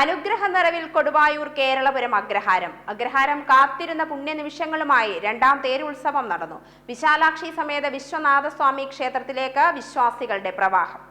അനുഗ്രഹ നിറവിൽ കൊടുവായൂർ കേരളപുരം അഗ്രഹാരം. അഗ്രഹാരം കാത്തിരുന്ന പുണ്യനിമിഷങ്ങളുമായി രണ്ടാം തേരുത്സവം നടന്നു. വിശാലാക്ഷി സമേത വിശ്വനാഥസ്വാമി ക്ഷേത്രത്തിലേക്ക് വിശ്വാസികളുടെ പ്രവാഹം.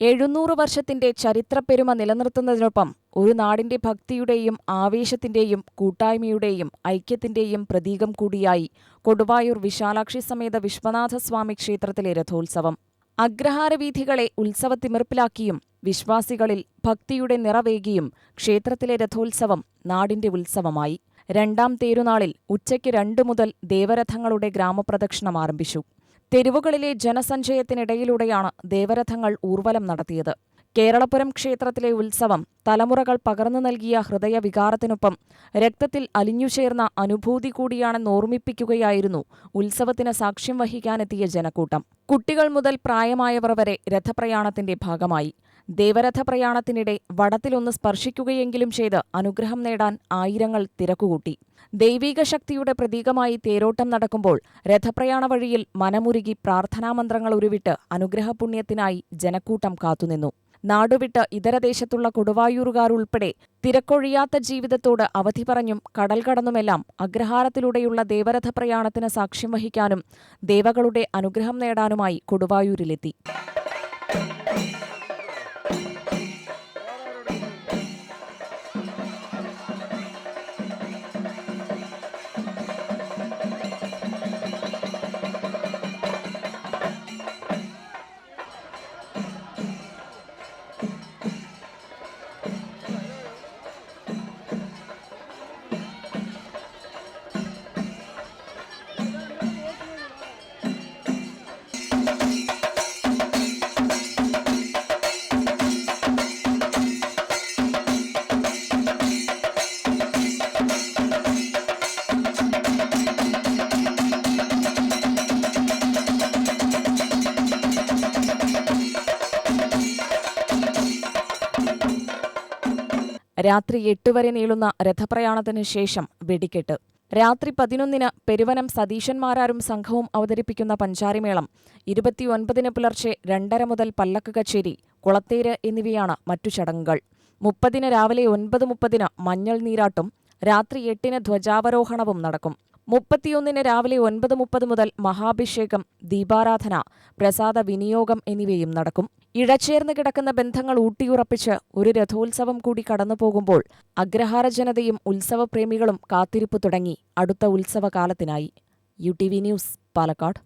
എഴുന്നൂറ് വർഷത്തിന്റെ ചരിത്രപ്പെരുമ നിലനിർത്തുന്നതിനൊപ്പം ഒരു നാടിന്റെ ഭക്തിയുടെയും ആവേശത്തിന്റെയും കൂട്ടായ്മയുടെയും ഐക്യത്തിന്റെയും പ്രതീകം കൂടിയായി കൊടുവായൂർ വിശാലാക്ഷി സമേത വിശ്വനാഥസ്വാമി ക്ഷേത്രത്തിലെ രഥോത്സവം. അഗ്രഹാരവീഥികളെ ഉത്സവത്തിമിർപ്പിലാക്കിയും വിശ്വാസികളിൽ ഭക്തിയുടെ നിറവേകിയും ക്ഷേത്രത്തിലെ രഥോത്സവം നാടിന്റെ ഉത്സവമായി. രണ്ടാം തേരുനാളിൽ ഉച്ചയ്ക്ക് രണ്ടു മുതൽ ദേവരഥങ്ങളുടെ ഗ്രാമപ്രദക്ഷിണം ആരംഭിച്ചു. തെരുവുകളിലെ ജനസഞ്ചയത്തിനിടയിലൂടെയാണ് ദേവരഥങ്ങൾ ഊർവലം നടത്തിയത്. കേരളപുരം ക്ഷേത്രത്തിലെ ഉത്സവം തലമുറകൾ പകർന്നു നൽകിയ ഹൃദയവികാരത്തിനൊപ്പം രക്തത്തിൽ അലിഞ്ഞുചേർന്ന അനുഭൂതി കൂടിയാണെന്ന് ഓർമ്മിപ്പിക്കുകയായിരുന്നു ഉത്സവത്തിന് സാക്ഷ്യം വഹിക്കാനെത്തിയ ജനക്കൂട്ടം. കുട്ടികൾ മുതൽ പ്രായമായവർ വരെ രഥപ്രയാണത്തിന്റെ ഭാഗമായി. ദേവരഥ പ്രയാണത്തിനിടെ വടത്തിലൊന്ന് സ്പർശിക്കുകയെങ്കിലും ചെയ്ത് അനുഗ്രഹം നേടാൻ ആയിരങ്ങൾ തിരക്കുകൂട്ടി. ദൈവീക ശക്തിയുടെ പ്രതീകമായി തേരോട്ടം നടക്കുമ്പോൾ രഥപ്രയാണ വഴിയിൽ മനമുരുകി പ്രാർത്ഥനാമന്ത്രങ്ങൾ ഉരുവിട്ട് അനുഗ്രഹപുണ്യത്തിനായി ജനക്കൂട്ടം കാത്തുനിന്നു. നാടുവിട്ട് ഇതരദേശത്തുള്ള കൊടുവായൂറുകാർ ഉൾപ്പെടെ തിരക്കൊഴിയാത്ത ജീവിതത്തോട് അവധി പറഞ്ഞും കടൽ കടന്നുമെല്ലാം അഗ്രഹാരത്തിലൂടെയുള്ള ദേവരഥ പ്രയാണത്തിന് സാക്ഷ്യം വഹിക്കാനും ദേവകളുടെ അനുഗ്രഹം നേടാനുമായി കൊടുവായൂരിലെത്തി. രാത്രി എട്ട് വരെ നീളുന്ന രഥപ്രയാണത്തിന് ശേഷം വെടിക്കെട്ട്. രാത്രി പതിനൊന്നിന് പെരുവനം സതീശന്മാരാരും സംഘവും അവതരിപ്പിക്കുന്ന പഞ്ചാരിമേളം ഇരുപത്തിയൊൻപതിന് പുലർച്ചെ രണ്ടര മുതൽ പല്ലക്ക് കച്ചേരി കുളത്തേര് എന്നിവയാണ് മറ്റു ചടങ്ങുകൾ. മുപ്പതിന് രാവിലെ ഒൻപത് മുപ്പതിന് മഞ്ഞൾ നീരാട്ടും രാത്രി എട്ടിന് ധ്വജാവരോഹണവും നടക്കും. മുപ്പത്തിയൊന്നിന് രാവിലെ ഒൻപത് മുപ്പത് മുതൽ മഹാഭിഷേകം ദീപാരാധന പ്രസാദ വിനിയോഗം എന്നിവയും നടക്കും. ഇഴചേർന്ന് കിടക്കുന്ന ബന്ധങ്ങൾ ഊട്ടിയുറപ്പിച്ച് ഒരു രഥോത്സവം കൂടി കടന്നുപോകുമ്പോൾ അഗ്രഹാര ജനതയും ഉത്സവപ്രേമികളും കാത്തിരിപ്പ് തുടങ്ങി അടുത്ത ഉത്സവകാലത്തിനായി. U T V news Palakkad.